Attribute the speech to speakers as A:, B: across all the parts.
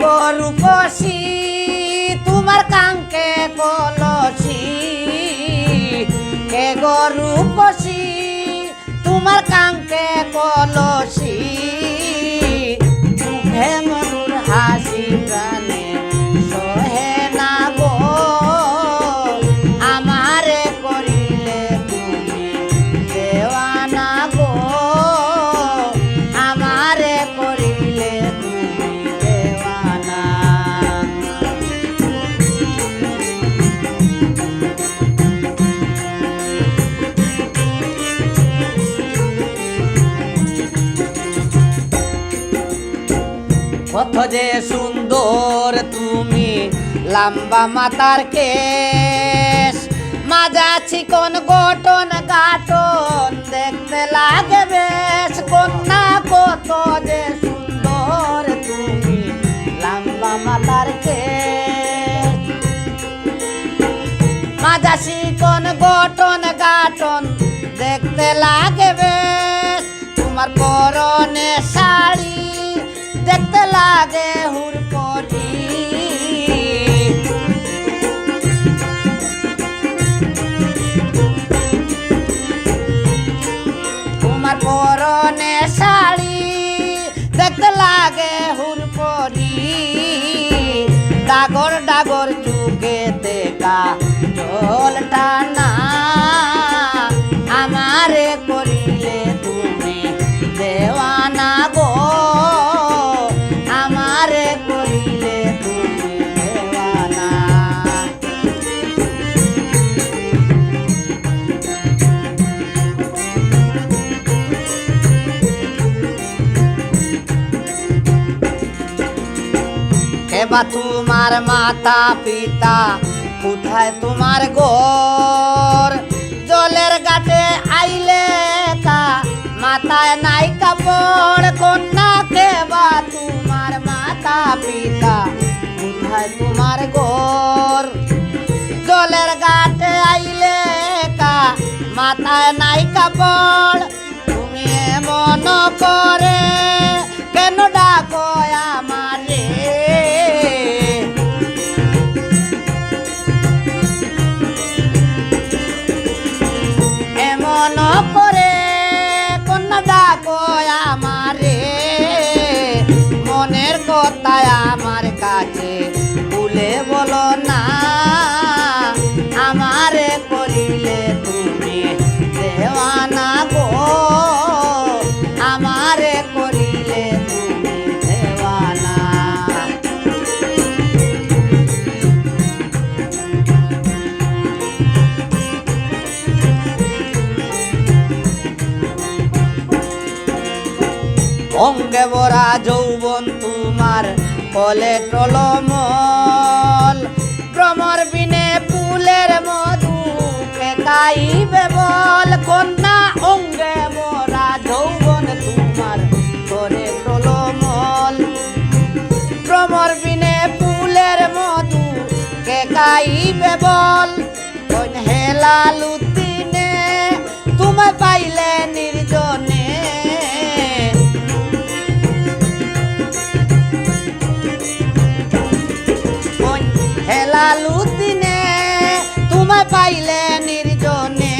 A: কলসি তোমার কাঙ্কে কলসি। কে গরু কষি তোমার কাঙ্কে কলসি। কত যে সুন্দর, তুমি লম্বা মাতার কেশ। মাজা চিকন গঠন গাঠন দেখতে লাগে বেশ। কন্যা কত যে সুন্দর, তুমি লম্বা মাতার কেশ। মাজা চিকন গঠন গাঠন দেখতে লাগে বেশ। তোমার পরনে শাড়ি দেখতে লাগে হুরপটি তোমার পরনে শাড়ি দেখতে লাগে হুরপরি ডাগর ডাগর চুকে দেখা জল টানা এবার তোমার মাতা পিতা কোথায় তোমার গোর জলের গাটে আইলে কা মাথায় নাই কাপড় কন্যা কেবা তোমার মাতা পিতা কোথায় তোমার গোর জলের গাটে আইলে কা মাথায় নাই কাপড় অঙ্গে বরা যৌবন তোমার কলে টলমল। ভ্রমর বিনে ফুলের মধু পেকাইবে বল। কন্যা অঙ্গে বরা যৌবন তোমার করে টলমল। ভ্রমর বিনে ফুলের মধু কে গাইবে বল। কোন হেলালু পাইলে নির্জনে।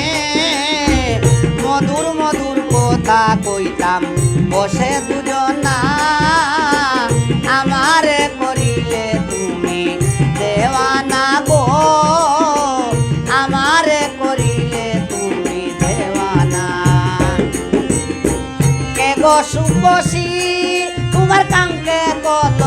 A: মধুর মধুর কথা কইতাম, বসে দুজনা। আমারে করিলে তুমি দেওয়ানা গো। আমারে করিলে তুমি দেওয়ানা। কে গো সুপসি তোমার কাঙ্কে কল